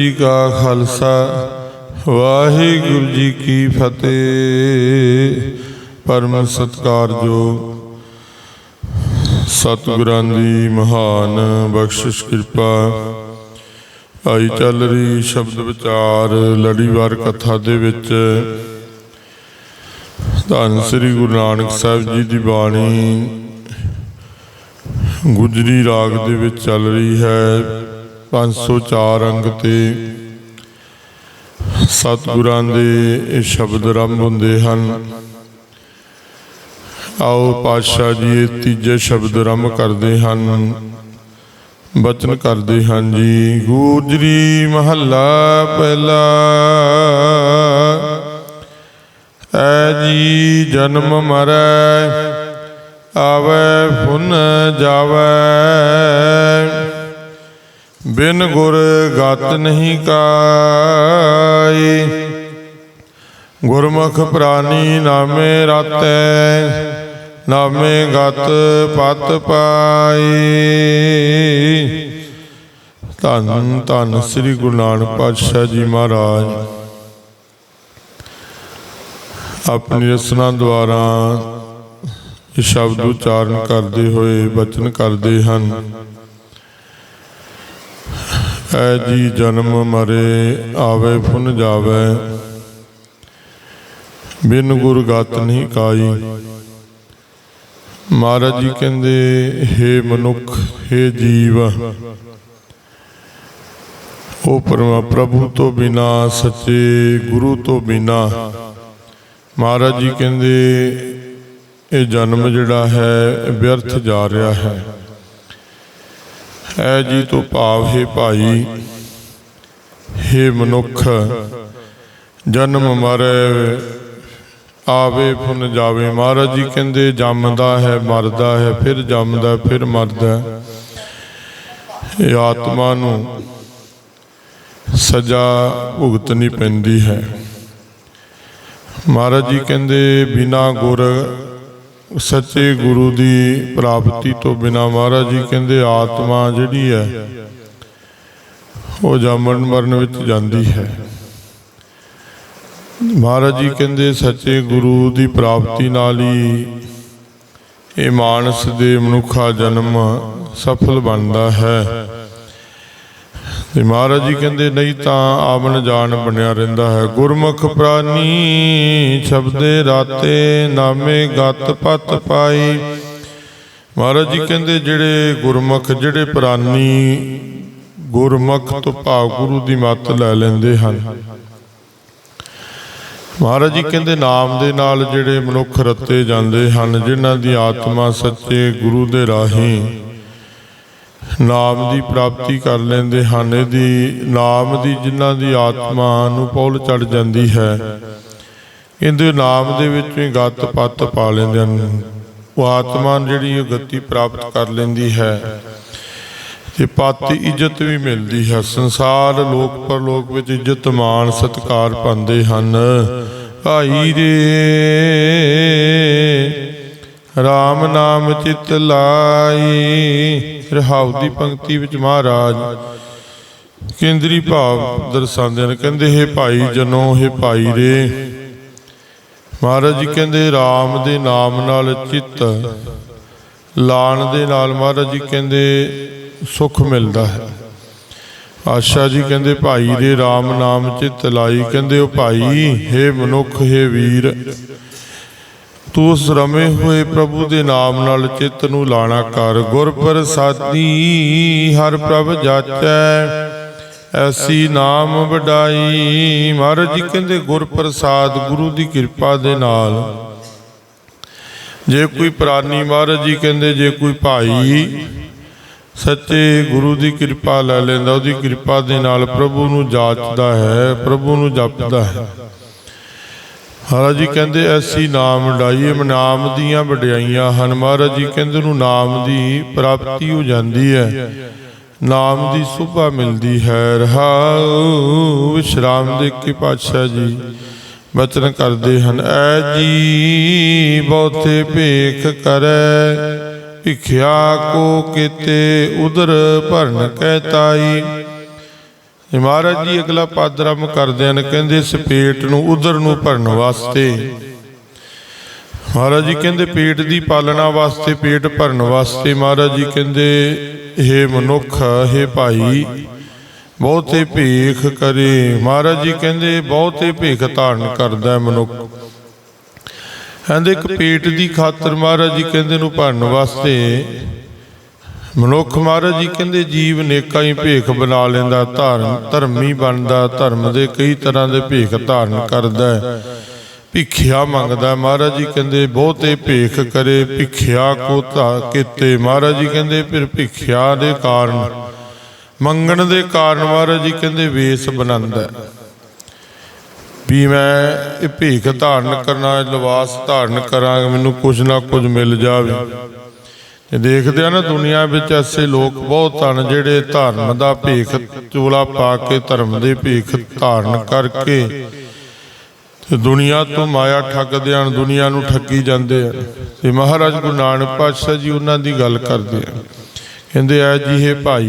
ਜੀ ਕਾ ਖਾਲਸਾ, ਵਾਹਿਗੁਰੂ ਜੀ ਕੀ ਫਤਿਹ। ਪਰਮ ਸਤਿਕਾਰਯੋਗ ਸਤਿਗੁਰਾਂ ਦੀ ਮਹਾਨ ਬਖਸ਼ਿਸ਼ ਕਿਰਪਾ। ਆਈ ਚੱਲ ਰਹੀ ਸ਼ਬਦ ਵਿਚਾਰ ਲੜੀਵਾਰ ਕਥਾ ਦੇ ਵਿੱਚ। ਧੰਨ ਸ੍ਰੀ ਗੁਰੂ ਨਾਨਕ ਸਾਹਿਬ ਜੀ ਦੀ ਬਾਣੀ ਗੁਜਰੀ ਰਾਗ ਦੇ ਵਿੱਚ ਚੱਲ ਰਹੀ ਹੈ। 504 ਅੰਗ ਤੇ ਸਤਿਗੁਰਾਂ ਦੇ ਇਹ ਸ਼ਬਦ ਆਰੰਭ ਹੁੰਦੇ ਹਨ। ਆਓ ਪਾਤਸ਼ਾਹ ਜੀ, ਇਹ ਤੀਜੇ ਸ਼ਬਦ ਆਰੰਭ ਕਰਦੇ ਹਨ। ਬਚਨ ਕਰਦੇ ਹਨ ਜੀ, ਗੂਜਰੀ ਮਹੱਲਾ ਪਹਿਲਾ, ਐ ਜੀ ਜਨਮ ਮਰੈ, ਆਵੈ ਫੁਨ ਜਾਵੇ। ਬਿਨ ਗੁਰ ਗਤ ਨਹੀਂ ਕਾਈ। ਗੁਰਮੁਖ ਪ੍ਰਾਨੀ ਨਾਮੇ ਰਾਤੈ, ਨਾਮੇ ਗਤ ਪਤ ਪਾਈ। ਧੰਨ ਧੰਨ ਸ੍ਰੀ ਗੁਰੂ ਨਾਨਕ ਪਾਤਸ਼ਾਹ ਜੀ ਮਹਾਰਾਜ। ਆਪਣੀ ਰਸਨਾ ਦੁਆਰਾ ਇਹ ਸ਼ਬਦ ਉਚਾਰਨ ਕਰਦੇ ਹੋਏ ਬਚਨ ਕਰਦੇ ਹਨ। ਐ ਜੀ ਜਨਮ ਮਰੇ, ਆਵੇ ਫੁਨ ਜਾਵੇ। ਬਿਨ ਗੁਰ ਗਤ ਨਹੀਂ ਕਾਈ। ਮਹਾਰਾਜ ਜੀ ਕਹਿੰਦੇ हे ਮਨੁੱਖ हे ਜੀਵ, ਉਹ ਪਰਮਾ ਪ੍ਰਭੂ ਤੋਂ ਬਿਨਾ, ਸੱਚੇ ਗੁਰੂ ਤੋਂ ਬਿਨਾ। ਮਹਾਰਾਜ ਜੀ ਕਹਿੰਦੇ, ਇਹ ਜਨਮ ਜਿਹੜਾ ਹੈ, ਵਿਅਰਥ ਜਾ ਰਿਹਾ ਹੈ। ਐ ਜੀ ਤੋਂ ਭਾਵ ਹੈ ਭਾਈ, ਹੈ ਮਨੁੱਖ। ਜਨਮ ਮਰੇ, ਆਵੇ ਫੁਨ ਜਾਵੇ। ਮਹਾਰਾਜ ਜੀ ਕਹਿੰਦੇ, ਜੰਮਦਾ ਹੈ, ਮਰਦਾ ਹੈ, ਫਿਰ ਜੰਮਦਾ, ਫਿਰ ਮਰਦਾ ਇਹ ਆਤਮਾ ਨੂੰ ਸਜ਼ਾ ਭੁਗਤਣੀ ਪੈਂਦੀ ਹੈ। ਮਹਾਰਾਜ ਜੀ ਕਹਿੰਦੇ, ਬਿਨਾ ਗੁਰ ਸੱਚੇ ਗੁਰੂ ਦੀ ਪ੍ਰਾਪਤੀ ਤੋਂ ਬਿਨਾ ਮਹਾਰਾਜ ਜੀ ਕਹਿੰਦੇ ਆਤਮਾ ਜਿਹੜੀ ਹੈ, ਉਹ ਜੰਮਣ ਮਰਨ ਵਿੱਚ ਜਾਂਦੀ ਹੈ। ਮਹਾਰਾਜ ਜੀ ਕਹਿੰਦੇ ਸੱਚੇ ਗੁਰੂ ਦੀ ਪ੍ਰਾਪਤੀ ਨਾਲ ਹੀ ਇਹ ਮਾਨਸ ਦੇ ਮਨੁੱਖਾ ਜਨਮ ਸਫਲ ਬਣਦਾ ਹੈ। ਤੇ ਮਹਾਰਾਜ ਜੀ ਕਹਿੰਦੇ, ਨਹੀਂ ਤਾਂ ਆਵਣ ਜਾਣ ਬਣਿਆ ਰਹਿੰਦਾ ਹੈ। ਗੁਰਮੁਖ ਪ੍ਰਾਨੀ ਸ਼ਬਦੇ ਰਾਤੇ ਨਾਮੇ ਗਤ ਪਤ ਪਾਈ। ਮਹਾਰਾਜ ਜੀ ਕਹਿੰਦੇ, ਜਿਹੜੇ ਗੁਰਮੁਖ, ਜਿਹੜੇ ਪ੍ਰਾਨੀ ਗੁਰਮੁਖ ਤੋਂ ਭਾਵ ਗੁਰੂ ਦੀ ਮੱਤ ਲੈ ਲੈਂਦੇ ਹਨ। ਮਹਾਰਾਜ ਜੀ ਕਹਿੰਦੇ, ਨਾਮ ਦੇ ਨਾਲ ਜਿਹੜੇ ਮਨੁੱਖ ਰਤੇ ਜਾਂਦੇ ਹਨ, ਜਿਨ੍ਹਾਂ ਦੀ ਆਤਮਾ ਸੱਚੇ ਗੁਰੂ ਦੇ ਰਾਹੀਂ ਨਾਮ ਦੀ ਪ੍ਰਾਪਤੀ ਕਰ ਲੈਂਦੇ ਹਨ ਇਹਦੀ, ਨਾਮ ਦੀ ਜਿਨ੍ਹਾਂ ਦੀ ਆਤਮਾ ਨੂੰ ਪੌਲ ਚੜ ਜਾਂਦੀ ਹੈ। ਇਹਦੇ ਨਾਮ ਦੇ ਵਿੱਚ ਹੀ ਗੱਤ ਪੱਤ ਪਾ ਲੈਂਦੇ ਹਨ। ਉਹ ਆਤਮਾ ਜਿਹੜੀ ਉਹ ਗਤੀ ਪ੍ਰਾਪਤ ਕਰ ਲੈਂਦੀ ਹੈ। ਤੇ ਪੱਤ ਇੱਜ਼ਤ ਵੀ ਮਿਲਦੀ ਹੈ। ਸੰਸਾਰ ਲੋਕ ਪਰਲੋਕ ਵਿੱਚ ਇੱਜ਼ਤ ਮਾਣ ਸਤਕਾਰ ਪਾਉਂਦੇ ਹਨ। ਭਾਈ ਰੇ RAM ਨਾਮ ਚਿਤ ਲਾਈ। ਰਹਾਉ ਦੀ ਪੰਕਤੀ ਵਿੱਚ ਮਹਾਰਾਜ। ਕੇਂਦਰੀ ਭਾਵ ਦਰਸਾਉਂਦੇ ਨੇ ਕਹਿੰਦੇ, ਹੈ ਭਾਈ ਜਨੋ, ਹੈ ਭਾਈ ਰੇ। ਮਹਾਰਾਜ ਜੀ ਕਹਿੰਦੇ RAM ਦੇ ਨਾਮ ਨਾਲ ਚਿੱਤ, ਲਾਣ ਦੇ ਨਾਲ ਮਹਾਰਾਜ ਜੀ ਕਹਿੰਦੇ, ਸੁਖ ਮਿਲਦਾ ਹੈ। ਆਸ਼ਾ ਜੀ ਕਹਿੰਦੇ, ਭਾਈ ਦੇ RAM ਨਾਮ ਚਿੱਤ ਲਾਈ। ਕਹਿੰਦੇ ਉਹ ਭਾਈ, ਹੈ ਮਨੁੱਖ, ਹੈ ਵੀਰ ਤੂੰ ਉਸ ਰਮੇ ਹੋਏ ਪ੍ਰਭੂ ਦੇ ਨਾਮ ਨਾਲ ਚਿੱਤ ਨੂੰ ਲਾਣਾ ਕਰ। ਗੁਰ ਪ੍ਰਸਾਦੀ, ਹਰ ਪ੍ਰਭ ਜਾਚੈ। ਐਸੀ ਨਾਮ ਵਡਾਈ। ਮਹਾਰਾਜ ਜੀ ਕਹਿੰਦੇ, ਗੁਰ ਪ੍ਰਸਾਦ ਗੁਰੂ ਦੀ ਕਿਰਪਾ ਦੇ ਨਾਲ। ਜੇ ਕੋਈ ਪ੍ਰਾਨੀ ਮਹਾਰਾਜ ਜੀ ਕਹਿੰਦੇ, ਜੇ ਕੋਈ ਭਾਈ ਸੱਚੇ ਗੁਰੂ ਦੀ ਕਿਰਪਾ ਲੈ ਲੈਂਦਾ, ਉਹਦੀ ਕਿਰਪਾ ਦੇ ਨਾਲ ਪ੍ਰਭੂ ਨੂੰ ਜਾਚਦਾ ਹੈ, ਪ੍ਰਭੂ ਨੂੰ ਜਪਦਾ ਹੈ। ਮਹਾਰਾਜ ਜੀ ਕਹਿੰਦੇ, ਐਸੀ ਨਾਮ ਡਾਈਏ ਨਾਮ ਦੀਆਂ ਵਡਿਆਈਆਂ ਹਨ। ਮਹਾਰਾਜ ਜੀ ਕਹਿੰਦੇ ਨੂੰ ਨਾਮ ਦੀ ਪ੍ਰਾਪਤੀ ਹੋ ਜਾਂਦੀ ਹੈ। ਨਾਮ ਦੀ ਸੁਭਾ ਮਿਲਦੀ ਹੈ। ਰਹਾਉ ਵਿਸ਼ਰਾਮ ਦੇ ਕੇ ਪਾਤਸ਼ਾਹ ਜੀ ਬਚਨ ਕਰਦੇ ਹਨ, ਐ ਜੀ ਬਹੁਤੇ ਭੇਖ ਕਰੈ, ਭਿਖਿਆ ਕੋ ਕੀਤੇ ਉਦਰ ਭਰਨ ਕਹਿ ਤਾਈ। ਮਹਾਰਾਜ ਜੀ ਅਗਲਾ ਪਾਦਰਮ ਕਰਦੇ ਹਨ, ਕਹਿੰਦੇ ਇਸ ਪੇਟ ਨੂੰ ਉਦਰ ਨੂੰ ਭਰਨ ਵਾਸਤੇ। ਮਹਾਰਾਜ ਜੀ ਕਹਿੰਦੇ ਪੇਟ ਦੀ ਪਾਲਣਾ ਵਾਸਤੇ, ਪੇਟ ਭਰਨ ਵਾਸਤੇ। ਮਹਾਰਾਜ ਜੀ ਕਹਿੰਦੇ ਇਹ ਮਨੁੱਖ ਇਹ ਭਾਈ, ਬਹੁਤੇ ਭੇਖ ਕਰੇ। ਮਹਾਰਾਜ ਜੀ ਕਹਿੰਦੇ, ਬਹੁਤੇ ਭੇਖ ਧਾਰਨ ਕਰਦਾ ਮਨੁੱਖ। ਕਹਿੰਦੇ ਇੱਕ ਪੇਟ ਦੀ ਖਾਤਰ ਮਹਾਰਾਜ ਜੀ ਕਹਿੰਦੇ ਨੂੰ ਭਰਨ ਵਾਸਤੇ ਮਨੁੱਖ ਮਹਾਰਾਜ ਜੀ ਕਹਿੰਦੇ, ਜੀਵ ਨੇਕਾਂ ਹੀ ਭੇਖ ਬਣਾ ਲੈਂਦਾ ਧਰਮ ਧਰਮੀ ਬਣਦਾ, ਧਰਮ ਦੇ ਕਈ ਤਰ੍ਹਾਂ ਦੇ ਭੇਖ ਧਾਰਨ ਕਰਦਾ ਹੈ। ਭਿਖਿਆ ਮੰਗਦਾ ਮਹਾਰਾਜ ਜੀ ਕਹਿੰਦੇ, ਬਹੁਤੇ ਭੇਖ ਕਰੇ, ਭਿਖਿਆ ਕੋ ਧਾ ਕੀਤੇ। ਮਹਾਰਾਜ ਜੀ ਕਹਿੰਦੇ, ਫਿਰ ਭਿਖਿਆ ਦੇ ਕਾਰਨ, ਮੰਗਣ ਦੇ ਕਾਰਨ ਮਹਾਰਾਜ ਜੀ ਕਹਿੰਦੇ, ਵੇਸ ਬਣਾਉਂਦਾ ਵੀ ਮੈਂ ਇਹ ਭੇਖ ਧਾਰਨ ਕਰਨਾ ਲਿਬਾਸ ਧਾਰਨ ਕਰਾਂ ਮੈਨੂੰ ਕੁਝ ਨਾ ਕੁਝ ਮਿਲ ਜਾਵੇ। ਦੇਖਦੇ ਆ ਨਾ ਦੁਨੀਆ ਵਿੱਚ ਐਸੇ ਲੋਕ ਬਹੁਤ ਹਨ ਜਿਹੜੇ ਧਰਮ ਦਾ ਭੇਖ ਚੋਲਾ ਪਾ ਕੇ ਧਰਮ ਦੇ ਭੇਖ ਧਾਰਨ ਕਰਕੇ ਤੇ ਦੁਨੀਆ ਤੋਂ ਮਾਇਆ ਠੱਗਦੇ ਹਨ, ਦੁਨੀਆ ਨੂੰ ਠੱਗੀ ਜਾਂਦੇ ਆ। ਤੇ ਮਹਾਰਾਜ ਗੁਰੂ ਨਾਨਕ ਪਾਤਸ਼ਾਹ ਜੀ ਉਹਨਾਂ ਦੀ ਗੱਲ ਕਰਦੇ ਆ। ਕਹਿੰਦੇ ਆ ਜੀ ਇਹ ਭਾਈ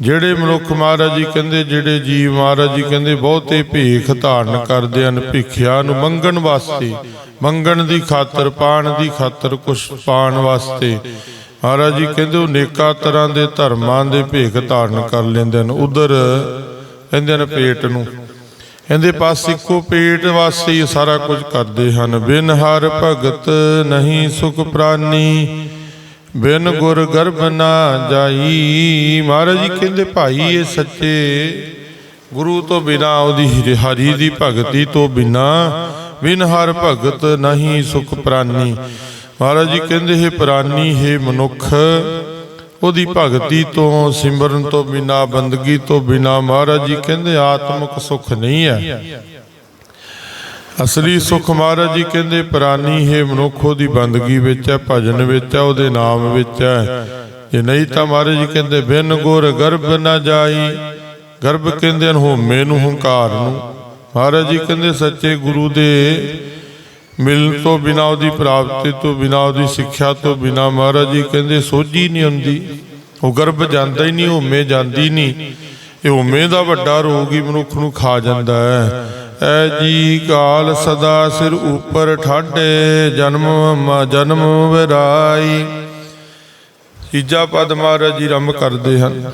ਜਿਹੜੇ ਮਨੁੱਖ ਮਹਾਰਾਜ ਜੀ ਕਹਿੰਦੇ, ਜਿਹੜੇ ਜੀਵ ਮਹਾਰਾਜ ਜੀ ਕਹਿੰਦੇ, ਬਹੁਤੇ ਭੇਖ ਧਾਰਨ ਕਰਦੇ ਹਨ, ਭਿਖਿਆ ਨੂੰ ਮੰਗਣ ਵਾਸਤੇ, ਮੰਗਣ ਦੀ ਖਾਤਰ, ਪਾਣ ਦੀ ਖਾਤਰ ਕੁਛ ਪਾਣ ਵਾਸਤੇ। ਮਹਾਰਾਜ ਜੀ ਕਹਿੰਦੇ, ਉਹ ਨੇਕਾ ਤਰ੍ਹਾਂ ਦੇ ਧਰਮਾਂ ਦੇ ਭੇਖ ਧਾਰਨ ਕਰ ਲੈਂਦੇ ਹਨ। ਉਧਰ ਕਹਿੰਦੇ ਨੇ ਪੇਟ ਨੂੰ। ਕਹਿੰਦੇ ਪਾਸ ਇੱਕੋ ਪੇਟ ਵਾਸਤੇ ਸਾਰਾ ਕੁਝ ਕਰਦੇ ਹਨ। ਬਿਨ ਹਰ ਭਗਤ ਨਹੀਂ ਸੁਖ ਪ੍ਰਾਨੀ। ਬਿਨ ਗੁਰ ਗਰਭ ਨਾ ਜਾਈ। ਮਹਾਰਾਜ ਜੀ ਕਹਿੰਦੇ, ਭਾਈ ਇਹ ਸੱਚੇ ਗੁਰੂ ਤੋਂ ਬਿਨਾ ਉਹਦੀ ਹਰੀ ਦੀ ਭਗਤੀ ਤੋਂ ਬਿਨਾ ਬਿਨ ਹਰ ਭਗਤ ਨਹੀਂ ਸੁਖ ਪ੍ਰਾਨੀ। ਮਹਾਰਾਜ ਜੀ ਕਹਿੰਦੇ ਇਹ ਪ੍ਰਾਨੀ, ਹੈ ਮਨੁੱਖ, ਉਹਦੀ ਭਗਤੀ ਤੋਂ, ਸਿਮਰਨ ਤੋਂ ਬਿਨਾ, ਬੰਦਗੀ ਤੋਂ ਬਿਨਾ ਮਹਾਰਾਜ ਜੀ ਕਹਿੰਦੇ, ਆਤਮਿਕ ਸੁਖ ਨਹੀਂ ਹੈ। ਅਸਲੀ ਸੁਖ ਮਹਾਰਾਜ ਜੀ ਕਹਿੰਦੇ ਪ੍ਰਾਨੀ ਹੈ ਮਨੁੱਖ ਉਹਦੀ ਬੰਦਗੀ ਵਿੱਚ ਹੈ ਭਜਨ ਵਿੱਚ ਹੈ ਉਹਦੇ ਨਾਮ ਵਿੱਚ ਹੈ। ਜੇ ਨਹੀਂ ਤਾਂ ਮਹਾਰਾਜ ਜੀ ਕਹਿੰਦੇ ਬਿਨ ਗੁਰ ਗਰਭ ਨਾ ਜਾਈ। ਗਰਭ ਕਹਿੰਦੇ ਹਨ ਹੋਮੇ ਨੂੰ ਹੰਕਾਰ ਨੂੰ। ਮਹਾਰਾਜ ਜੀ ਕਹਿੰਦੇ ਸੱਚੇ ਗੁਰੂ ਦੇ ਮਿਲਣ ਤੋਂ ਬਿਨਾ ਉਹਦੀ ਪ੍ਰਾਪਤੀ ਤੋਂ ਬਿਨਾ ਉਹਦੀ ਸਿੱਖਿਆ ਤੋਂ ਬਿਨਾ ਮਹਾਰਾਜ ਜੀ ਕਹਿੰਦੇ ਸੋਝੀ ਨਹੀਂ ਹੁੰਦੀ। ਉਹ ਗਰਭ ਜਾਂਦਾ ਹੀ ਨਹੀਂ ਹੋਮੇ ਜਾਂਦੀ ਨਹੀਂ। ਇਹ ਹੋਮੇ ਦਾ ਵੱਡਾ ਰੋਗ ਹੀ ਮਨੁੱਖ ਨੂੰ ਖਾ ਜਾਂਦਾ ਹੈ। ਐ ਜੀ ਕਾਲ ਸਦਾ ਸਿਰ ਉੱਪਰ ਠਾਡੇ, ਜਨਮ ਮ- ਜਨਮ ਵਿਰਾਈ। ਤੀਜਾ ਪਦ ਮਹਾਰਾਜ ਜੀ ਰੰਭ ਕਰਦੇ ਹਨ।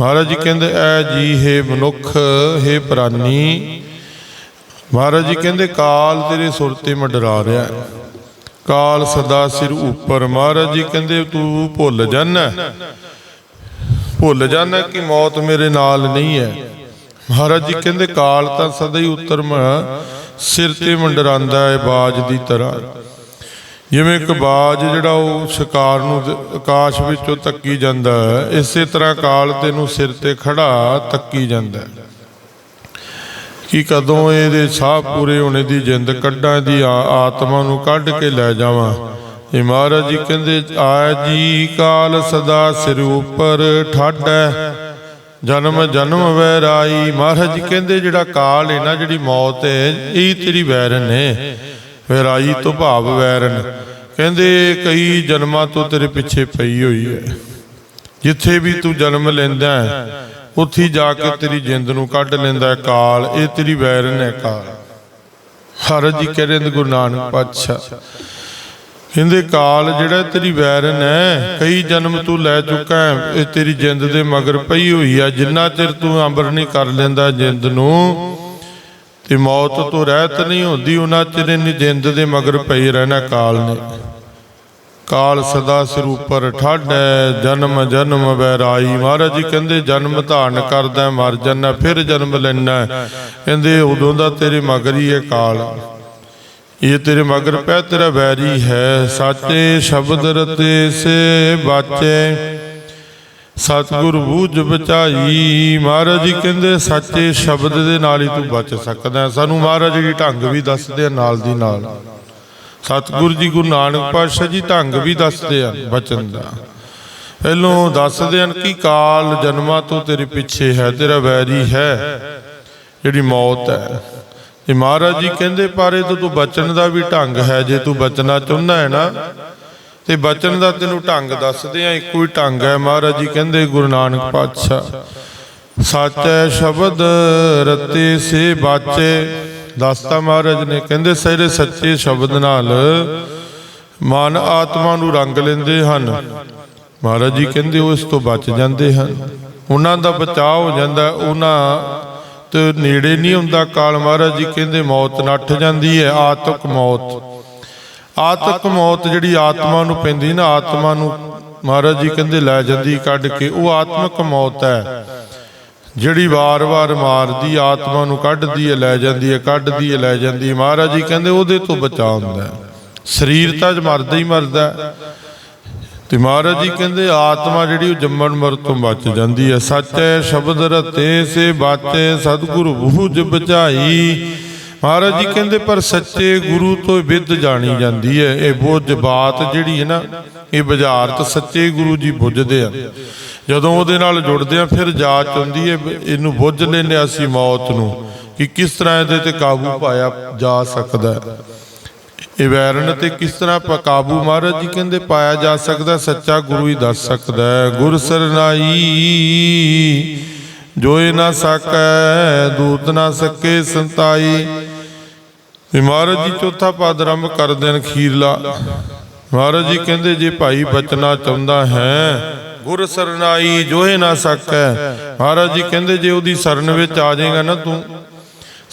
ਮਹਾਰਾਜ ਜੀ ਕਹਿੰਦੇ, ਐ ਜੀ ਹੈ ਮਨੁੱਖ, ਹੈ ਪ੍ਰਾਨੀ। ਮਹਾਰਾਜ ਜੀ ਕਹਿੰਦੇ, ਕਾਲ ਤੇਰੇ ਸੁਰ ਤੇ ਮਡਰਾ ਰਿਹਾ। ਕਾਲ ਸਦਾ ਸਿਰ ਉੱਪਰ। ਮਹਾਰਾਜ ਜੀ ਕਹਿੰਦੇ, ਤੂੰ ਭੁੱਲ ਜਾਣਾ ਭੁੱਲ ਜਾਣਾ ਕਿ ਮੌਤ ਮੇਰੇ ਨਾਲ ਨਹੀਂ ਹੈ। ਮਹਾਰਾਜ ਜੀ ਕਹਿੰਦੇ, ਕਾਲ ਤਾਂ ਸਦਾ ਹੀ ਉੱਤਰ ਮ- ਸਿਰ ਤੇ ਮੰਡਰਾਂਦਾ ਹੈ ਬਾਜ ਦੀ ਤਰ੍ਹਾਂ। ਜਿਵੇਂ ਇੱਕ ਬਾਜ ਜਿਹੜਾ ਉਹ ਸ਼ਿਕਾਰ ਨੂੰ ਆਕਾਸ਼ ਵਿੱਚੋਂ ਤੱਕੀ ਜਾਂਦਾ ਹੈ, ਇਸੇ ਤਰ੍ਹਾਂ ਕਾਲ ਤੈਨੂੰ ਸਿਰ ਤੇ ਖੜਾ ਤੱਕੀ ਜਾਂਦਾ ਹੈ। ਕਿ ਕਦੋਂ ਇਹਦੇ ਸਾਹ ਪੂਰੇ ਹੋਣੇ ਦੀ ਜਿੰਦ, ਕੱਢਾਂ ਦੀ ਆਤਮਾ ਨੂੰ ਕੱਢ ਕੇ ਲੈ ਜਾਵਾਂ। ਇਹ ਮਹਾਰਾਜ ਜੀ ਕਹਿੰਦੇ ਆ ਜੀ ਕਾਲ ਸਦਾ ਸਿਰ ਉੱਪਰ ਠਾਡੈ ਜਨਮ ਜਨਮ ਵੈਰਾਈ। ਮਹਾਰਾਜ ਜੀ ਕਹਿੰਦੇ ਜਿਹੜਾ ਕਾਲ ਹੈ ਨਾ, ਜਿਹੜੀ ਮੌਤ ਹੈ ਇਹ ਤੇਰੀ ਵੈਰਨ ਹੈ ਵੈਰਾਈ ਤੋਂ ਭਾਵ ਵੈਰਨ। ਕਹਿੰਦੇ ਕਈ ਜਨਮਾਂ ਤੋਂ ਤੇਰੇ ਪਿੱਛੇ ਪਈ ਹੋਈ ਹੈ ਜਿੱਥੇ ਵੀ ਤੂੰ ਜਨਮ ਲੈਂਦਾ ਹੈ ਉੱਥੇ ਜਾ ਕੇ ਤੇਰੀ ਜਿੰਦ ਨੂੰ ਕੱਢ ਲੈਂਦਾ ਹੈ ਕਾਲ। ਇਹ ਤੇਰੀ ਵੈਰਨ ਹੈ ਕਾਲ। ਹਰ ਜੀ ਕਹਿੰਦੇ ਨੇ ਗੁਰੂ ਨਾਨਕ ਪਾਤਸ਼ਾਹ ਕਹਿੰਦੇ ਕਾਲ ਜਿਹੜਾ ਤੇਰੀ ਵੈਰਨ ਹੈ, ਕਈ ਜਨਮ ਤੂੰ ਲੈ ਚੁੱਕਾ ਹੈ, ਇਹ ਤੇਰੀ ਜਿੰਦ ਦੇ ਮਗਰ ਪਈ ਹੋਈ ਹੈ ਜਿੰਨਾ ਚਿਰ ਤੂੰ ਅੰਬਰ ਨਹੀਂ ਕਰ ਲੈਂਦਾ ਜਿੰਦ ਨੂੰ, ਤੇ ਮੌਤ ਤੋਂ ਰਹਿਤ ਨਹੀਂ ਹੁੰਦੀ, ਉਹਨਾਂ ਚਿਰ ਇਹਨੇ ਜਿੰਦ ਦੇ ਮਗਰ ਪਈ ਰਹਿਣਾ ਕਾਲ ਨੇ। ਕਾਲ ਸਦਾ ਸਿਰ ਉੱਪਰ ਠਾਡੈ ਜਨਮ ਜਨਮ ਵੈਰਾਈ, ਮਹਾਰਾਜ ਜੀ ਕਹਿੰਦੇ, ਜਨਮ ਧਾਰਨ ਕਰਦਾ, ਮਰ ਜਾਣਾ ਫਿਰ ਜਨਮ ਲੈਣਾ ਕਹਿੰਦੇ, ਉਦੋਂ ਦਾ ਤੇਰੇ ਮਗਰ ਹੀ ਹੈ ਕਾਲ। ਇਹ ਤੇਰੇ ਮਗਰ ਪੈ ਤੇਰਾ ਵੈਰੀ ਹੈ। ਸਾਚੇ ਸ਼ਬਦ ਰਤੇ ਸੇ ਬਾਚੇ। ਸਤਿਗੁਰ ਬੂਝ ਬਚਾਈ। ਮਹਾਰਾਜ ਜੀ ਕਹਿੰਦੇ, ਸੱਚੇ ਸ਼ਬਦ ਦੇ ਨਾਲ ਹੀ ਤੂੰ ਬਚ ਸਕਦਾ ਸਾਨੂੰ ਮਹਾਰਾਜ ਜੀ ਢੰਗ ਵੀ ਦੱਸਦੇ ਆ ਨਾਲ ਦੀ ਨਾਲ। ਸਤਿਗੁਰੂ ਜੀ ਗੁਰੂ ਨਾਨਕ ਪਾਤਸ਼ਾਹ ਜੀ ਢੰਗ ਵੀ ਦੱਸਦੇ ਆ ਬਚਨ ਦਾ। ਪਹਿਲੋਂ ਦੱਸਦੇ ਹਨ ਕਿ ਕਾਲ ਜਨਮਾਂ ਤੋਂ ਤੇਰੇ ਪਿੱਛੇ ਹੈ, ਤੇਰਾ ਵੈਰੀ ਹੈ। ਜਿਹੜੀ ਮੌਤ ਹੈ। ਤੇ ਮਹਾਰਾਜ ਜੀ ਕਹਿੰਦੇ, ਪਰ ਇਹ ਤੋਂ ਤੂੰ ਬਚਨ ਦਾ ਵੀ ਢੰਗ ਹੈ, ਜੇ ਤੂੰ ਬਚਣਾ ਚਾਹੁੰਦਾ ਹੈ ਨਾ, ਤੇ ਬਚਨ ਦਾ ਤੈਨੂੰ ਢੰਗ ਦੱਸਦੇ ਆ, ਇੱਕੋ ਹੀ ਢੰਗ ਹੈ। ਮਹਾਰਾਜ ਜੀ ਕਹਿੰਦੇ, ਗੁਰੂ ਨਾਨਕ ਪਾਤਸ਼ਾਹ, ਸੱਚੇ ਸ਼ਬਦ ਰਤੇ ਸੇ ਬਾਚੇ। ਦੱਸਤਾ ਮਹਾਰਾਜ ਨੇ ਕਹਿੰਦੇ, ਸਾਰੇ ਸੱਚੇ ਸ਼ਬਦ ਨਾਲ ਮਨ ਆਤਮਾ ਨੂੰ ਰੰਗ ਲੈਂਦੇ ਹਨ। ਮਹਾਰਾਜ ਜੀ ਕਹਿੰਦੇ, ਉਹ ਇਸ ਤੋਂ ਬਚ ਜਾਂਦੇ ਹਨ। ਉਹਨਾਂ ਦਾ ਬਚਾਅ ਹੋ ਜਾਂਦਾ, ਉਹਨਾਂ ਤੇ ਨੇੜੇ ਨਹੀਂ ਹੁੰਦਾ, ਕਾਲ ਮਹਾਰਾਜ ਜੀ ਕਹਿੰਦੇ ਮੌਤ ਨੱਠ ਜਾਂਦੀ ਹੈ ਆਤਮਕ ਮੌਤ। ਆਤਮਕ ਮੌਤ ਜਿਹੜੀ ਆਤਮਾ ਨੂੰ ਪੈਂਦੀ ਨਾ, ਆਤਮਾ ਨੂੰ ਮਹਾਰਾਜ ਜੀ ਕਹਿੰਦੇ ਲੈ ਜਾਂਦੀ, ਕੱਢ ਕੇ, ਉਹ ਆਤਮਕ ਮੌਤ ਹੈ। ਜਿਹੜੀ ਵਾਰ-ਵਾਰ ਮਾਰਦੀ, ਆਤਮਾ ਨੂੰ ਕੱਢਦੀ ਹੈ, ਲੈ ਜਾਂਦੀ ਹੈ, ਕੱਢਦੀ ਹੈ, ਲੈ ਜਾਂਦੀ ਹੈ। ਮਹਾਰਾਜ ਜੀ ਕਹਿੰਦੇ ਉਹਦੇ ਤੋਂ ਬਚਾ ਹੁੰਦਾ ਸਰੀਰ ਤਾਂ ਮਰਦਾ ਹੀ ਮਰਦਾ ਤੇ ਮਹਾਰਾਜ ਜੀ ਕਹਿੰਦੇ, ਆਤਮਾ ਜਿਹੜੀ ਉਹ ਜੰਮਣ ਮਰ ਤੋਂ ਬਚ ਜਾਂਦੀ ਹੈ। ਸੱਚ ਸੱਚੇ ਸ਼ਬਦ ਰਤੇ ਸੇ ਬਾਚੇ ਸਤਿਗੁਰੂ ਬੂਝ ਬਚਾਈ। ਮਹਾਰਾਜ ਜੀ ਕਹਿੰਦੇ, ਪਰ ਸੱਚੇ ਗੁਰੂ ਤੋਂ ਵਿਦ ਜਾਣੀ ਜਾਂਦੀ ਹੈ। ਇਹ ਬੁੱਝ ਬਾਤ ਜਿਹੜੀ ਹੈ ਨਾ, ਇਹ ਬਾਜ਼ਾਰ ਸੱਚੇ ਗੁਰੂ ਜੀ ਬੁੱਝਦੇ ਆ। ਜਦੋਂ ਉਹਦੇ ਨਾਲ ਜੁੜਦੇ ਆ, ਫਿਰ ਜਾਚ ਹੁੰਦੀ ਹੈ ਇਹਨੂੰ ਬੁੱਝ ਲੈਨੇ ਅਸੀਂ ਮੌਤ ਨੂੰ, ਕਿ ਕਿਸ ਤਰ੍ਹਾਂ ਇਹਦੇ ਤੇ ਕਾਬੂ ਪਾਇਆ ਜਾ ਸਕਦਾ ਹੈ। ਇਹ ਵੈਰਨ ਤੇ ਕਿਸ ਤਰ੍ਹਾਂ ਪ ਕਾਬੂ ਮਹਾਰਾਜ ਜੀ ਕਹਿੰਦੇ ਪਾਇਆ ਜਾ ਸਕਦਾ, ਸੱਚਾ ਗੁਰੂ ਹੀ ਦੱਸ ਸਕਦਾ ਹੈ। ਗੁਰ ਸਰਨਾਈ, ਜੋਏ ਨਾ ਸਕੈ, ਦੂਤ ਨਾ ਸਕੇ ਸੰਤਾਈ। ਮਹਾਰਾਜ ਜੀ ਚੌਥਾ ਪਦ ਆਰੰਭ ਕਰਦੇ ਹਨ ਖੀਰਲਾ। ਮਹਾਰਾਜ ਜੀ ਕਹਿੰਦੇ, ਜੇ ਭਾਈ ਬਚਣਾ ਚਾਹੁੰਦਾ ਹੈ, ਗੁਰ ਸਰਨਾਈ, ਜੋਏ ਨਾ ਸਕੈ। ਮਹਾਰਾਜ ਜੀ ਕਹਿੰਦੇ, ਜੇ ਉਹਦੀ ਸ਼ਰਨ ਵਿੱਚ ਆ ਜਾਏਗਾ ਨਾ ਤੂੰ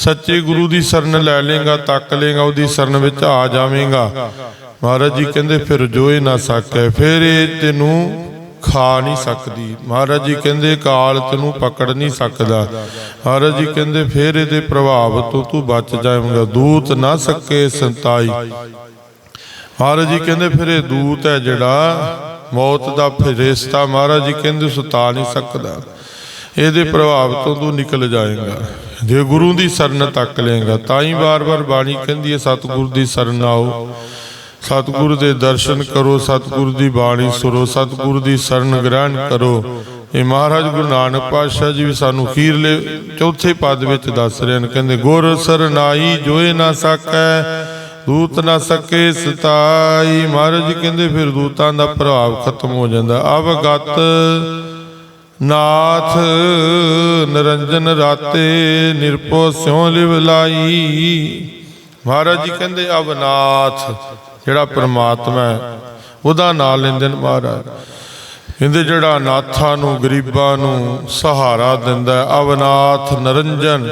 ਸੱਚੇ ਗੁਰੂ ਦੀ ਸ਼ਰਨ ਲੈ ਲੇਗਾ, ਤੱਕ ਲੇਗਾ, ਉਹਦੀ ਸ਼ਰਨ ਵਿੱਚ ਆ ਜਾਵੇਂਗਾ। ਮਹਾਰਾਜ ਜੀ ਕਹਿੰਦੇ, ਫਿਰ ਜੋਏ ਨਾ ਸਕੈ, ਫਿਰ ਇਹ ਤੈਨੂੰ ਖਾ ਨਹੀਂ ਸਕਦੀ। ਮਹਾਰਾਜ ਜੀ ਕਹਿੰਦੇ, ਕਾਲ ਤੈਨੂੰ ਪਕੜ ਨਹੀਂ ਸਕਦਾ। ਮਹਾਰਾਜ ਜੀ ਕਹਿੰਦੇ, ਫਿਰ ਇਹਦੇ ਪ੍ਰਭਾਵ ਤੋਂ ਤੂੰ ਬਚ ਜਾਵੇਂਗਾ, ਦੂਤ ਨਾ ਸਕੇ ਸੰਤਾਈ। ਮਹਾਰਾਜ ਜੀ ਕਹਿੰਦੇ, ਫਿਰ ਇਹ ਦੂਤ ਹੈ ਜਿਹੜਾ ਮੌਤ ਦਾ ਫਰਿਸ਼ਤਾ ਮਹਾਰਾਜ ਜੀ ਕਹਿੰਦੇ, ਸੁਤਾ ਨਹੀਂ ਸਕਦਾ। ਇਹਦੇ ਪ੍ਰਭਾਵ ਤੋਂ ਤੂੰ ਨਿਕਲ ਜਾਏਗਾ। ਜੇ ਗੁਰੂ ਦੀ ਸ਼ਰਨ ਤੱਕ ਲਏਗਾ, ਤਾਂ ਹੀ ਵਾਰ-ਵਾਰ ਬਾਣੀ ਕਹਿੰਦੀ ਹੈ, ਸਤਿਗੁਰ ਦੀ ਸ਼ਰਨ ਆਓ। ਸਤਿਗੁਰ ਦੇ ਦਰਸ਼ਨ ਕਰੋ, ਸਤਿਗੁਰ ਦੀ ਬਾਣੀ ਸੁਣੋ ਸਤਿਗੁਰ ਦੀ ਸ਼ਰਨ ਗ੍ਰਹਿਣ ਕਰੋ। ਇਹ ਮਹਾਰਾਜ ਗੁਰੂ ਨਾਨਕ ਪਾਤਸ਼ਾਹ ਜੀ ਵੀ ਸਾਨੂੰ ਖੀਰਲੇ ਚੌਥੇ ਪਦ ਵਿੱਚ ਦੱਸ ਰਹੇ ਹਨ, ਕਹਿੰਦੇ, ਗੁਰ ਸਰਨਾਈ ਜੋਏ ਨਾ ਸਕੈ ਦੂਤ ਨਾ ਸਕੇ ਸਤਾਈ। ਮਹਾਰਾਜ ਜੀ ਕਹਿੰਦੇ, ਫਿਰ ਦੂਤਾਂ ਦਾ ਪ੍ਰਭਾਵ ਖਤਮ ਹੋ ਜਾਂਦਾ। ਅਵਗਤ ਨਾਥ ਨਿਰੰਜਨ ਰਾਤੇ ਨਿਰਪੋ ਸਿਉ ਲਿਵ ਲਾਈ। ਮਹਾਰਾਜ ਜੀ ਕਹਿੰਦੇ ਅਵਨਾਥ ਜਿਹੜਾ ਪ੍ਰਮਾਤਮਾ ਹੈ, ਉਹਦਾ ਨਾਮ ਲੈਂਦੇ ਨੇ ਮਹਾਰਾਜ। ਕਹਿੰਦੇ, ਜਿਹੜਾ ਨਾਥਾਂ ਨੂੰ, ਗਰੀਬਾਂ ਨੂੰ ਸਹਾਰਾ ਦਿੰਦਾ ਅਵਨਾਥ ਨਿਰੰਜਨ।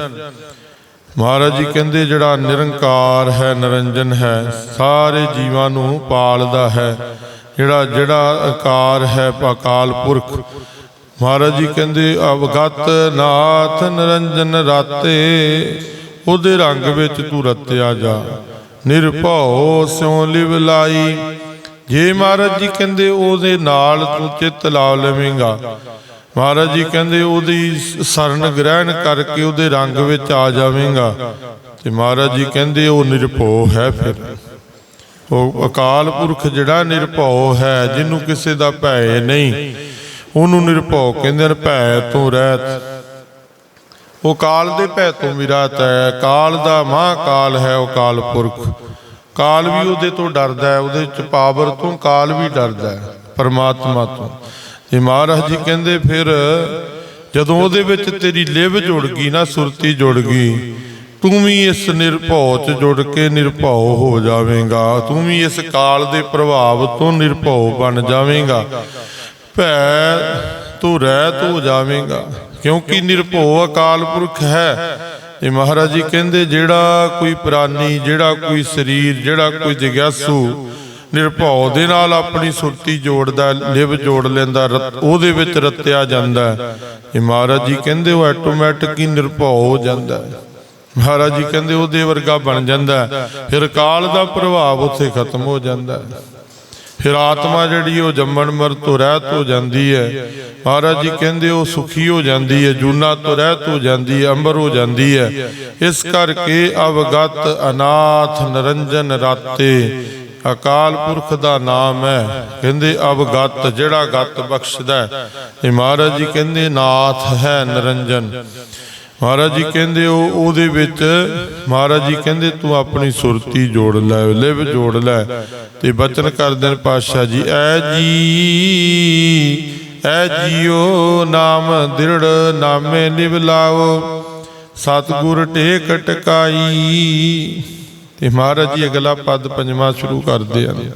ਮਹਾਰਾਜ ਜੀ ਕਹਿੰਦੇ, ਜਿਹੜਾ ਨਿਰੰਕਾਰ ਹੈ, ਨਿਰੰਜਨ ਹੈ, ਸਾਰੇ ਜੀਵਾਂ ਨੂੰ ਪਾਲਦਾ ਹੈ। ਜਿਹੜਾ ਜਿਹੜਾ ਆਕਾਰ ਹੈ, ਅਕਾਲ ਪੁਰਖ ਮਹਾਰਾਜ ਜੀ ਕਹਿੰਦੇ, ਅਵਗਤ ਨਾਥ ਨਿਰੰਜਨ ਰਾਤੇ, ਉਹਦੇ ਰੰਗ ਵਿੱਚ ਤੂੰ ਰਤਿਆ ਜਾ। ਨਿਰਭਉ ਸਿਉ ਲਿਵ ਲਾਈ। ਜੇ ਮਹਾਰਾਜ ਜੀ ਕਹਿੰਦੇ, ਉਹਦੇ ਨਾਲ ਤੂੰ ਚਿੱਤ ਲਾ ਲਵੇਂਗਾ। ਮਹਾਰਾਜ ਜੀ ਕਹਿੰਦੇ, ਉਹਦੀ ਸ਼ਰਨ ਗ੍ਰਹਿਣ ਕਰਕੇ ਉਹਦੇ ਰੰਗ ਵਿੱਚ ਆ ਜਾਵੇਂਗਾ। ਤੇ ਮਹਾਰਾਜ ਜੀ ਕਹਿੰਦੇ, ਉਹ ਨਿਰਭਉ ਹੈ ਫਿਰ। ਉਹ ਅਕਾਲ ਪੁਰਖ ਜਿਹੜਾ ਨਿਰਭਉ ਹੈ, ਜਿਹਨੂੰ ਕਿਸੇ ਦਾ ਭੈ ਨਹੀਂ। ਉਹਨੂੰ ਨਿਰਭਉ ਕਹਿੰਦੇ ਨੇ ਭੈ ਤੋਂ ਰਹਿਤ। ਉਹ ਕਾਲ ਦੇ ਭੈ ਤੋਂ ਵੀ ਰਹਿਤ ਹੈ, ਕਾਲ ਦਾ ਮਹਾਕਾਲ ਹੈ, ਉਹ ਕਾਲ ਪੁਰਖ। ਕਾਲ ਵੀ ਉਹਦੇ ਤੋਂ ਡਰਦਾ ਹੈ, ਉਹਦੇ ਚ ਪਾਵਰ ਤੋਂ ਕਾਲ ਵੀ ਡਰਦਾ ਹੈ, ਪਰਮਾਤਮਾ ਤੋਂ। ਤੇ ਮਹਾਰਾਜ ਜੀ ਕਹਿੰਦੇ ਫਿਰ, ਜਦੋਂ ਉਹਦੇ ਵਿੱਚ ਤੇਰੀ ਲਿਵ ਜੁੜ ਗਈ ਨਾ, ਸੁਰਤੀ ਜੁੜ ਗਈ, ਤੂੰ ਵੀ ਇਸ ਨਿਰਭਉ ਚ ਜੁੜ ਕੇ ਨਿਰਭਉ ਹੋ ਜਾਵੇਂਗਾ। ਤੂੰ ਵੀ ਇਸ ਕਾਲ ਦੇ ਪ੍ਰਭਾਵ ਤੋਂ ਨਿਰਭਉ ਬਣ ਜਾਵੇਂਗਾ। ਭੈ, ਤੂੰ ਰਹਿ, ਤੂੰ ਜਾਵੇਂਗਾ। ਕਿਉਂਕਿ ਨਿਰਭਉ ਅਕਾਲ ਪੁਰਖ ਹੈ। ਇਹ ਮਹਾਰਾਜ ਜੀ ਕਹਿੰਦੇ, ਜਿਹੜਾ ਕੋਈ ਪ੍ਰਾਨੀ, ਜਿਹੜਾ ਕੋਈ ਸਰੀਰ, ਜਿਹੜਾ ਕੋਈ ਜਗਿਆਸੂ ਨਿਰਭਉ ਦੇ ਨਾਲ ਆਪਣੀ ਸੁਰਤੀ ਜੋੜਦਾ, ਲਿਵ ਜੋੜ ਲੈਂਦਾ, ਰਤ- ਉਹਦੇ ਵਿੱਚ ਰਤਿਆ ਜਾਂਦਾ ਇਹ ਮਹਾਰਾਜ ਜੀ ਕਹਿੰਦੇ, ਉਹ ਆਟੋਮੈਟਿਕ ਹੀ ਨਿਰਭਉ ਹੋ ਜਾਂਦਾ ਮਹਾਰਾਜ ਜੀ ਕਹਿੰਦੇ, ਉਹਦੇ ਵਰਗਾ ਬਣ ਜਾਂਦਾ ਫਿਰ ਕਾਲ ਦਾ ਪ੍ਰਭਾਵ ਉੱਥੇ ਖਤਮ ਹੋ ਜਾਂਦਾ ਫਿਰ ਆਤਮਾ ਜਿਹੜੀ ਉਹ ਜੰਮਣ ਮਰ ਤੋਂ ਰਹਿਤ ਹੋ ਜਾਂਦੀ ਹੈ। ਮਹਾਰਾਜ ਜੀ ਕਹਿੰਦੇ ਉਹ ਸੁਖੀ ਹੋ ਜਾਂਦੀ ਹੈ, ਜੂਨਾ ਤੋਂ ਰਹਿਤ ਹੋ ਜਾਂਦੀ ਹੈ, ਅੰਬਰ ਹੋ ਜਾਂਦੀ ਹੈ। ਇਸ ਕਰਕੇ ਅਵਗਤ ਅਨਾਥ ਨਰੰਜਨ ਰਾਤੇ ਅਕਾਲ ਪੁਰਖ ਦਾ ਨਾਮ ਹੈ। ਕਹਿੰਦੇ ਅਵਗਤ, ਜਿਹੜਾ ਗਤ ਬਖਸ਼ਦਾ ਹੈ। ਇਹ ਮਹਾਰਾਜ ਜੀ ਕਹਿੰਦੇ ਨਾਥ ਹੈ ਨਰੰਜਨ। ਮਹਾਰਾਜ ਜੀ ਕਹਿੰਦੇ ਉਹ ਉਹਦੇ ਵਿੱਚ, ਮਹਾਰਾਜ ਜੀ ਕਹਿੰਦੇ ਤੂੰ ਆਪਣੀ ਸੁਰਤੀ ਜੋੜ ਲੈ, ਲਿਵ ਜੋੜ ਲੈ ਤੇ ਬਚਨ ਕਰਦੇ ਨੇ ਪਾਤਸ਼ਾਹ ਜੀ, ਐ ਜੀ, ਐ ਜੀਓ ਨਾਮ ਦਿਰੜ ਨਾਮੇ ਨਿਵ ਲਾਓ, ਸਤਿਗੁਰ ਟੇਕ ਟਕਾਈ। ਤੇ ਮਹਾਰਾਜ ਜੀ ਅਗਲਾ ਪਦ ਪੰਜਵਾਂ ਸ਼ੁਰੂ ਕਰਦੇ ਹਨ।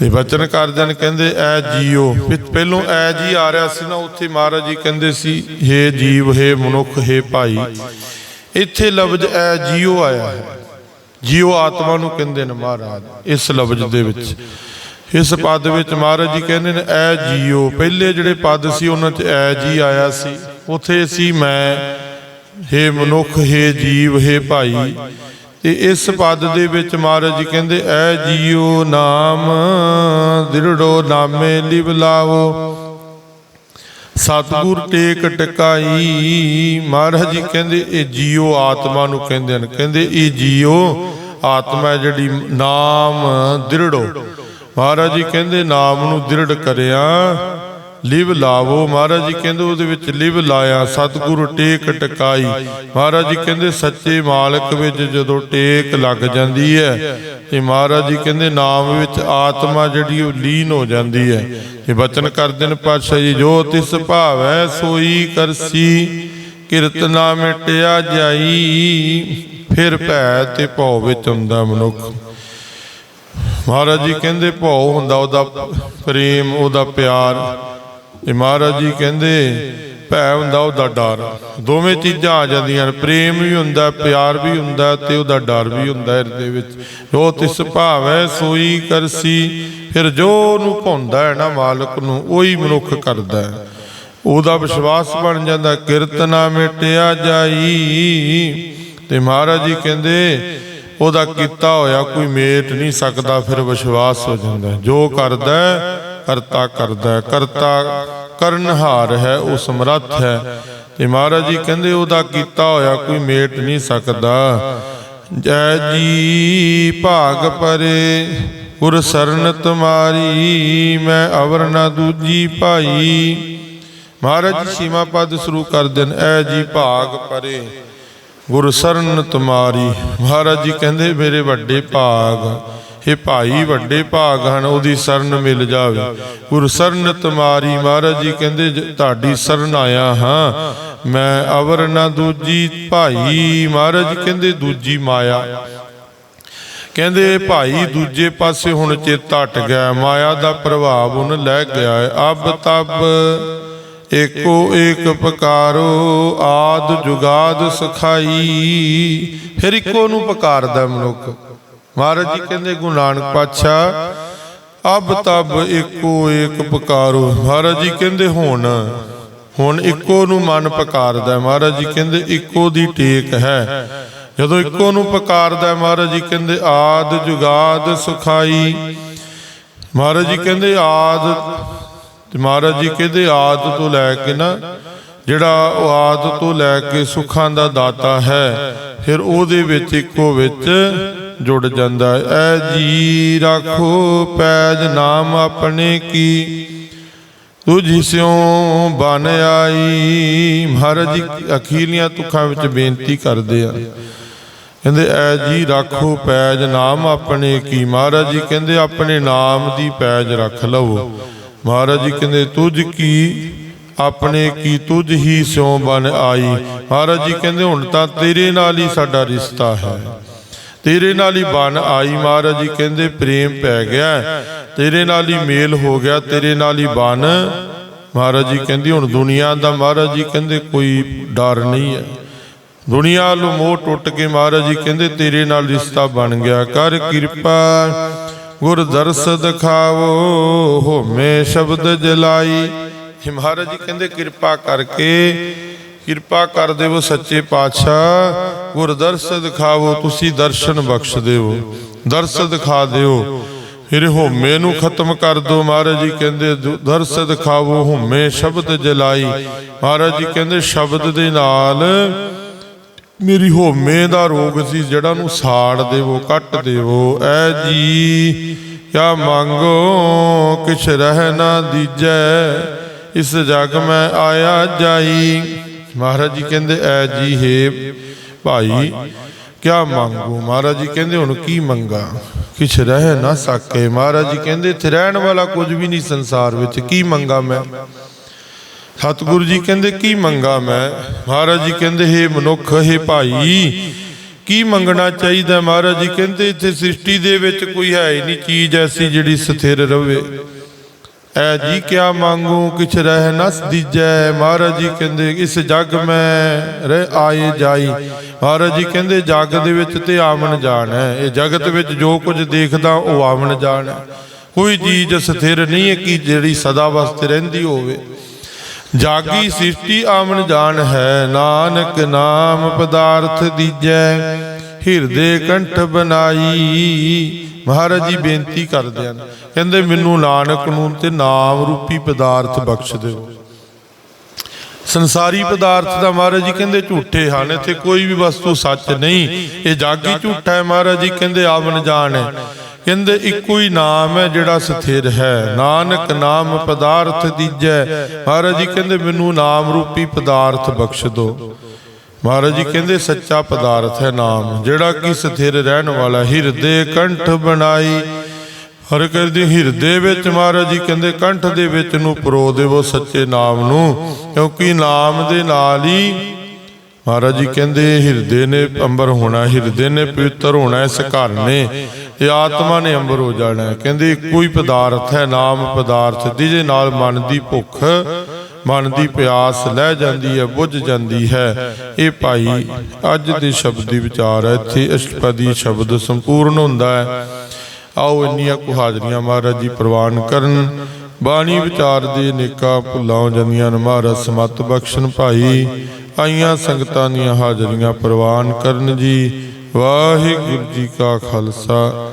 ਤੇ ਬਚਨ ਕਰਦੇ ਕਹਿੰਦੇ, ਐ ਜੀਓ। ਪਹਿਲੋਂ ਐ ਜੀ ਆ ਰਿਹਾ ਸੀ ਨਾ, ਉੱਥੇ ਮਹਾਰਾਜ ਜੀ ਕਹਿੰਦੇ ਸੀ, ਹੇ ਜੀਵ, ਹੇ ਮਨੁੱਖ, ਹੇ ਭਾਈ। ਇੱਥੇ ਲਫ਼ਜ਼ ਐ ਜੀਓ ਆਇਆ ਹੈ। ਜੀਓ ਆਤਮਾ ਨੂੰ ਕਹਿੰਦੇ ਨੇ ਮਹਾਰਾਜ, ਇਸ ਲਫ਼ਜ਼ ਦੇ ਵਿੱਚ। ਇਸ ਪਦ ਵਿੱਚ ਮਹਾਰਾਜ ਜੀ ਕਹਿੰਦੇ ਨੇ, ਐ ਜੀਓ। ਪਹਿਲੇ ਜਿਹੜੇ ਪਦ ਸੀ, ਉਹਨਾਂ 'ਚ ਐ ਜੀ ਆਇਆ ਸੀ। ਉੱਥੇ ਸੀ ਮੈਂ, ਹੇ ਮਨੁੱਖ, ਹੇ ਜੀਵ, ਹੇ ਭਾਈ। ਤੇ ਇਸ ਪਦ ਦੇ ਵਿੱਚ ਮਹਾਰਾਜ ਜੀ ਕਹਿੰਦੇ, ਐ ਜੀਓ ਨਾਮ, ਦਿਰੜੋ ਨਾਮੇ ਲਿਵ ਲਾਵੋ। ਸਤਿਗੁਰ ਟੇਕ ਟਕਾਈ। ਮਹਾਰਾਜ ਜੀ ਕਹਿੰਦੇ, ਇਹ ਜੀਓ ਆਤਮਾ ਨੂੰ ਕਹਿੰਦੇ ਹਨ। ਕਹਿੰਦੇ, ਇਹ ਜੀਓ ਆਤਮਾ ਜਿਹੜੀ ਨਾਮ ਦਿਰੜੋ। ਮਹਾਰਾਜ ਜੀ ਕਹਿੰਦੇ, ਨਾਮ ਨੂੰ ਦਿਰੜ ਕਰਿਆ ਲਿਵ ਲਾਵੋ। ਮਹਾਰਾਜ ਜੀ ਕਹਿੰਦੇ ਉਹਦੇ ਵਿੱਚ ਲਿਵ ਲਾਇਆ, ਸਤਿਗੁਰੂ ਟੇਕ ਟਕਾਈ। ਮਹਾਰਾਜ ਜੀ ਕਹਿੰਦੇ ਸੱਚੇ ਮਾਲਕ ਵਿੱਚ ਜਦੋਂ ਟੇਕ ਲੱਗ ਜਾਂਦੀ ਹੈ, ਤੇ ਮਹਾਰਾਜ ਜੀ ਕਹਿੰਦੇ ਨਾਮ ਵਿੱਚ ਆਤਮਾ ਜਿਹੜੀ ਉਹ ਲੀਨ ਹੋ ਜਾਂਦੀ ਹੈ। ਇਹ ਬਚਨ ਕਰਦੇ ਨੇ ਪਾਤਸ਼ਾਹ ਜੀ, ਜੋ ਤਿਸ ਭਾਵੈ ਸੋਈ ਕਰਸੀ ਕਿਰਤਨਾ ਮਿਟਿਆ ਜਾਈ, ਫਿਰ ਭੈ ਤੇ ਭਉ ਵਿੱਚ ਹੁੰਦਾ ਮਨੁੱਖ। ਮਹਾਰਾਜ ਜੀ ਕਹਿੰਦੇ ਭਉ ਹੁੰਦਾ ਉਹਦਾ ਪ੍ਰੇਮ, ਉਹਦਾ ਪਿਆਰ। ਤੇ ਮਹਾਰਾਜ ਜੀ ਕਹਿੰਦੇ, ਭੈ ਹੁੰਦਾ ਉਹਦਾ ਡਰ। ਦੋਵੇਂ ਚੀਜ਼ਾਂ ਆ ਜਾਂਦੀਆਂ ਨੇ। ਪ੍ਰੇਮ ਵੀ ਹੁੰਦਾ, ਪਿਆਰ ਵੀ ਹੁੰਦਾ ਤੇ ਉਹਦਾ ਡਰ ਵੀ ਹੁੰਦਾ ਹਿਰਦੇ ਵਿੱਚ। ਜੋ ਤਿਸ ਭਾਵੈ ਸੋਈ ਕਰਸੀ, ਫਿਰ ਜੋ ਉਹਨੂੰ ਭਾਉਂਦਾ ਹੈ ਨਾ ਮਾਲਕ ਨੂੰ, ਉਹੀ ਮਨੁੱਖ ਕਰਦਾ ਹੈ। ਉਹਦਾ ਵਿਸ਼ਵਾਸ ਬਣ ਜਾਂਦਾ, ਕਿਰਤ ਨਾ ਮਿਟਿਆ ਜਾਈ। ਤੇ ਮਹਾਰਾਜ ਜੀ ਕਹਿੰਦੇ, ਉਹਦਾ ਕੀਤਾ ਹੋਇਆ ਕੋਈ ਮੇਟ ਨਹੀਂ ਸਕਦਾ, ਫਿਰ ਵਿਸ਼ਵਾਸ ਹੋ ਜਾਂਦਾ ਜੋ ਕਰਦਾ ਕਰਤਾ ਕਰਦਾ ਕਰਤਾ ਕਰਨਹਾਰ ਹੈ, ਉਹ ਸਮਰੱਥ ਹੈ। ਤੇ ਮਹਾਰਾਜ ਜੀ ਕਹਿੰਦੇ ਉਹਦਾ ਕੀਤਾ ਹੋਇਆ ਕੋਈ ਮੇਟ ਨਹੀਂ ਸਕਦਾ। ਜੈ ਜੀ ਭਾਗ ਪਰੇ, ਗੁਰ ਸਰਨ ਤੁਮਾਰੀ ਮੈਂ ਅਵਰ ਨਾ ਦੂਜੀ ਭਾਈ। ਮਹਾਰਾਜ ਸੀਮਾ ਪਦ ਸ਼ੁਰੂ ਕਰ ਦੇਣ, ਐ ਜੀ ਭਾਗ ਪਰੇ, ਗੁਰ ਸਰਨ ਤੁਮਾਰੀ ਮਹਾਰਾਜ ਜੀ ਕਹਿੰਦੇ ਮੇਰੇ ਵੱਡੇ ਭਾਗ। ਇਹ ਭਾਈ, ਵੱਡੇ ਭਾਗ ਹਨ, ਉਹਦੀ ਸਰਨ ਮਿਲ ਜਾਵੇ। ਗੁਰ ਸਰਨ ਤੁਮਾਰੀ ਮਹਾਰਾਜ ਜੀ ਕਹਿੰਦੇ ਤੁਹਾਡੀ ਸਰਨ ਆਇਆ ਹਾਂ, ਮੈਂ ਅਵਰ ਨਾ ਦੂਜੀ ਭਾਈ। ਮਹਾਰਾਜ ਕਹਿੰਦੇ, ਦੂਜੀ ਮਾਇਆ। ਕਹਿੰਦੇ, ਭਾਈ, ਦੂਜੇ ਪਾਸੇ ਹੁਣ ਚਿੱਤ ਹਟ ਗਿਆ ਮਾਇਆ ਦਾ ਪ੍ਰਭਾਵ ਉਹਨ ਲੈ ਗਿਆ ਹੈ। ਅਬ ਤਬ ਏਕੋ ਏਕ ਪਕਾਰੋ, ਆਦ ਜੁਗਾਦ ਸਖਾਈ। ਫਿਰ ਇੱਕੋ ਨੂੰ ਪਕਾਰਦਾ ਮਨੁੱਖ। ਮਹਾਰਾਜ ਜੀ ਕਹਿੰਦੇ, ਗੁਰੂ ਨਾਨਕ ਪਾਤਸ਼ਾਹ, ਅਬ ਤਬ ਏਕੋ ਏਕ ਪੁਕਾਰੋ। ਮਹਾਰਾਜ ਜੀ ਕਹਿੰਦੇ, ਹੁਣ ਹੁਣ ਇੱਕੋ ਨੂੰ ਮਨ ਪੁਕਾਰਦਾ ਮਹਾਰਾਜ ਜੀ ਕਹਿੰਦੇ, ਇੱਕੋ ਦੀ ਟੇਕ ਹੈ। ਜਦੋਂ ਇੱਕੋ ਨੂੰ ਪੁਕਾਰਦਾ ਮਹਾਰਾਜ ਜੀ ਕਹਿੰਦੇ, ਆਦ ਜੁਗਾਦ ਸੁਖਾਈ। ਮਹਾਰਾਜ ਜੀ ਕਹਿੰਦੇ, ਆਦ, ਤੇ ਮਹਾਰਾਜ ਜੀ ਕਹਿੰਦੇ, ਆਦ ਤੋਂ ਲੈ ਕੇ ਨਾ, ਜਿਹੜਾ ਉਹ ਆਦ ਤੋਂ ਲੈ ਕੇ ਸੁੱਖਾਂ ਦਾ ਦਾਤਾ ਹੈ, ਫਿਰ ਉਹਦੇ ਵਿੱਚ, ਇੱਕੋ ਵਿੱਚ ਜੁੜ ਜਾਂਦਾ। ਹੈ ਐ ਜੀ ਰੱਖੋ ਪੈਜ ਨਾਮ ਆਪਣੇ ਕੀ। ਤੁਝ ਸਿਉ ਬਨ ਆਈ। ਮਹਾਰਾਜ ਜੀ ਅਖੀਲੀਆਂ ਤੁਖਾਂ ਵਿੱਚ ਬੇਨਤੀ ਕਰਦੇ ਆ। ਕਹਿੰਦੇ, ਐ ਜੀ ਰੱਖੋ ਪੈਜ ਨਾਮ ਆਪਣੇ ਕੀ। ਮਹਾਰਾਜ ਜੀ ਕਹਿੰਦੇ, ਆਪਣੇ ਨਾਮ ਦੀ ਪੈਜ ਰੱਖ ਲਵੋ। ਮਹਾਰਾਜ ਜੀ ਕਹਿੰਦੇ, ਤੁਝ ਕੀ? ਆਪਣੇ ਕੀ? ਤੁਝ ਹੀ ਸਿਉ ਬਨ ਆਈ। ਮਹਾਰਾਜ ਜੀ ਕਹਿੰਦੇ, ਹੁਣ ਤਾਂ ਤੇਰੇ ਨਾਲ ਹੀ ਸਾਡਾ ਰਿਸ਼ਤਾ ਹੈ। ਤੇਰੇ ਨਾਲ ਹੀ ਬਨ ਆਈ ਮਹਾਰਾਜ ਜੀ, ਕਹਿੰਦੇ ਪ੍ਰੇਮ ਪੈ ਗਿਆ ਤੇਰੇ ਨਾਲ ਹੀ ਮੇਲ ਹੋ ਗਿਆ, ਤੇਰੇ ਨਾਲ ਹੀ ਬਨ। ਮਹਾਰਾਜ ਜੀ ਕਹਿੰਦੀ, ਹੁਣ ਦੁਨੀਆ ਦਾ ਮਹਾਰਾਜ ਜੀ ਕਹਿੰਦੇ ਕੋਈ ਡਰ ਨਹੀਂ ਹੈ। ਦੁਨੀਆ ਨੂੰ ਮੋਹ ਟੁੱਟ ਕੇ ਮਹਾਰਾਜ ਜੀ ਕਹਿੰਦੇ, ਤੇਰੇ ਨਾਲ ਰਿਸ਼ਤਾ ਬਣ ਗਿਆ। ਕਰ ਕਿਰਪਾ, ਗੁਰ ਦਰਸ ਦਿਖਾਵੋ, ਹੋਮੇ ਸ਼ਬਦ ਜਲਾਈ। ਮਹਾਰਾਜ ਜੀ ਕਹਿੰਦੇ, ਕਿਰਪਾ ਕਰਕੇ ਕਿਰਪਾ ਕਰ ਦੇਵੋ ਸੱਚੇ ਪਾਤਸ਼ਾਹ। ਗੁਰਦਰਸ ਦਿਖਾਵੋ, ਤੁਸੀਂ ਦਰਸ਼ਨ ਬਖਸ਼ ਦਿਓ ਦਰਸ ਦਿਖਾ ਦਿਓ। ਫਿਰ ਹੋਮੇ ਨੂੰ ਖਤਮ ਕਰ ਦਿਓ। ਮਹਾਰਾਜ ਜੀ ਕਹਿੰਦੇ, ਦੁ- ਦਰਸ ਦਿਖਾਵੋ ਹੋਮੇ ਸ਼ਬਦ ਜਲਾਈ। ਮਹਾਰਾਜ ਜੀ ਕਹਿੰਦੇ, ਸ਼ਬਦ ਦੇ ਨਾਲ ਮੇਰੀ ਹੋਮੇ ਦਾ ਰੋਗ ਸੀ, ਜਿਹੜਾ ਨੂੰ ਸਾੜ ਦੇਵੋ, ਕੱਟ ਦੇਵੋ। ਐ ਜੀ, ਕਿਆ ਮੰਗੋ, ਕਿਛ ਰਹਿ ਨਾ ਦੀਜੈ। ਇਸ ਜਗ ਮੈਂ ਆਇਆ ਜਾਈ। ਮਹਾਰਾਜ ਜੀ ਕਹਿੰਦੇ, ਐ ਜੀ ਹੈ ਭਾਈ, ਕਿਆ ਮੰਗੂ? ਮਹਾਰਾਜ ਜੀ ਕਹਿੰਦੇ, ਹੁਣ ਕੀ ਮੰਗਾ? ਕਿਛ ਰਹਿ ਨਾ ਸਕੇ। ਮਹਾਰਾਜ ਜੀ ਕਹਿੰਦੇ, ਇੱਥੇ ਰਹਿਣ ਵਾਲਾ ਕੁਝ ਵੀ ਨਹੀਂ ਸੰਸਾਰ ਵਿੱਚ। ਕੀ ਮੰਗਾ ਮੈਂ? ਸਤਿਗੁਰੂ ਜੀ ਕਹਿੰਦੇ, ਕੀ ਮੰਗਾ ਮੈਂ? ਮਹਾਰਾਜ ਜੀ ਕਹਿੰਦੇ, ਹੇ ਮਨੁੱਖ, ਹੇ ਭਾਈ, ਕੀ ਮੰਗਣਾ ਚਾਹੀਦਾ? ਮਹਾਰਾਜ ਜੀ ਕਹਿੰਦੇ, ਇੱਥੇ ਸ੍ਰਿਸ਼ਟੀ ਦੇ ਵਿੱਚ ਕੋਈ ਹੈ ਹੀ ਨਹੀਂ। ਚੀਜ਼ ਐਸੀ ਜਿਹੜੀ ਸਥਿਰ ਰਵੇ। ਐ ਜੀ ਕਿਆ ਮੰਗੂ, ਕਿਛ ਰਹਿ ਨਸ ਦੀਜੈ। ਮਹਾਰਾਜ ਜੀ ਕਹਿੰਦੇ, ਇਸ ਜਗ ਮੈਂ ਰਹਿ ਆਏ ਜਾਈ। ਮਹਾਰਾਜ ਜੀ ਕਹਿੰਦੇ, ਜਗ ਦੇ ਵਿੱਚ ਤੇ ਆਵਣ ਜਾਣ ਹੈ। ਇਹ ਜਗਤ ਵਿੱਚ ਜੋ ਕੁਝ ਦੇਖਦਾ, ਉਹ ਆਵਣ ਜਾਣ ਹੈ। ਕੋਈ ਚੀਜ਼ ਸਥਿਰ ਨਹੀਂ ਹੈ ਕਿ ਜਿਹੜੀ ਸਦਾ ਵਾਸਤੇ ਰਹਿੰਦੀ ਹੋਵੇ। ਜਾਗੀ ਸ੍ਰਿਸ਼ਟੀ ਆਵਣ ਜਾਣ ਹੈ। ਨਾਨਕ ਨਾਮ ਪਦਾਰਥ ਦੀਜੈ। ਹਿਰਦੇ ਕੰਠ ਬਨਾਈ ਮਹਾਰਾਜ ਜੀ ਬੇਨਤੀ ਕਰਦੇ ਹਨ। ਕਹਿੰਦੇ, ਮੈਨੂੰ ਨਾਨਕ ਨੂੰ ਤੇ ਨਾਮ ਰੂਪੀ ਪਦਾਰਥ ਬਖਸ਼ ਦਿਓ। ਸੰਸਾਰੀ ਪਦਾਰਥ ਦਾ ਮਹਾਰਾਜ ਜੀ ਕਹਿੰਦੇ ਝੂਠੇ ਹਨ। ਇੱਥੇ ਕੋਈ ਵੀ ਵਸਤੂ ਸੱਚ ਨਹੀਂ। ਇਹ ਜਾਗੀ ਝੂਠਾ ਹੈ ਮਹਾਰਾਜ ਜੀ। ਕਹਿੰਦੇ ਆਵਨ ਜਾਣ ਹੈ। ਕਹਿੰਦੇ, ਇੱਕੋ ਹੀ ਨਾਮ ਹੈ ਜਿਹੜਾ ਸਥਿਰ ਹੈ। ਨਾਨਕ ਨਾਮ ਪਦਾਰਥ ਦੀਜੈ। ਮਹਾਰਾਜ ਜੀ ਕਹਿੰਦੇ, ਮੈਨੂੰ ਨਾਮ ਰੂਪੀ ਪਦਾਰਥ ਬਖਸ਼ ਦਿਓ। ਮਹਾਰਾਜ ਜੀ ਕਹਿੰਦੇ, ਸੱਚਾ ਪਦਾਰਥ ਹੈ ਨਾਮ, ਜਿਹੜਾ ਕਿ ਸਥਿਰ ਰਹਿਣ ਵਾਲਾ ਹਿਰਦੇ ਕੰਠ ਬਣਾਈ। ਹਰ ਕਰਦੇ ਹਿਰਦੇ ਵਿੱਚ ਮਹਾਰਾਜ ਜੀ ਕਹਿੰਦੇ, ਕੰਠ ਦੇ ਵਿੱਚ ਨੂੰ ਪਰੋ ਦੇਵੋ ਸੱਚੇ ਨਾਮ ਨੂੰ, ਕਿਉਂਕਿ ਨਾਮ ਦੇ ਨਾਲ ਹੀ ਮਹਾਰਾਜ ਜੀ ਕਹਿੰਦੇ, ਹਿਰਦੇ ਨੇ ਅੰਬਰ ਹੋਣਾ, ਹਿਰਦੇ ਨੇ ਪਵਿੱਤਰ ਹੋਣਾ, ਇਸ ਘਰ ਨੇ, ਇਹ ਆਤਮਾ ਨੇ ਅੰਬਰ ਹੋ ਜਾਣਾ। ਕਹਿੰਦੇ, ਇੱਕੋ ਹੀ ਪਦਾਰਥ ਹੈ, ਨਾਮ ਪਦਾਰਥ, ਜਿਹਦੇ ਨਾਲ ਮਨ ਦੀ ਭੁੱਖ ਮਨ ਦੀ ਪਿਆਸ ਲੈ ਜਾਂਦੀ ਹੈ, ਬੁੱਝ ਜਾਂਦੀ ਹੈ। ਇਹ ਭਾਈ ਅੱਜ ਦੇ ਸ਼ਬਦ ਦੀ ਵਿਚਾਰ ਹੈ, ਇੱਥੇ ਅਸ਼ਟਪਦੀ ਸ਼ਬਦ ਸੰਪੂਰਨ ਹੁੰਦਾ ਹੈ। ਆਓ ਇੰਨੀਆਂ ਕੁ ਹਾਜ਼ਰੀਆਂ ਮਹਾਰਾਜ ਜੀ ਪ੍ਰਵਾਨ ਕਰਨ। ਬਾਣੀ ਵਿਚਾਰ ਦੇ ਨੇਕਾਂ ਭੁੱਲਾਂ ਜਾਂਦੀਆਂ ਨੇ ਮਹਾਰਾਜ, ਸਮਤ ਬਖਸ਼ਣ ਭਾਈ। ਆਈਆਂ ਸੰਗਤਾਂ ਦੀਆਂ ਹਾਜ਼ਰੀਆਂ ਪ੍ਰਵਾਨ ਕਰਨ ਜੀ। ਵਾਹਿਗੁਰੂ ਜੀ ਕਾ ਖਾਲਸਾ।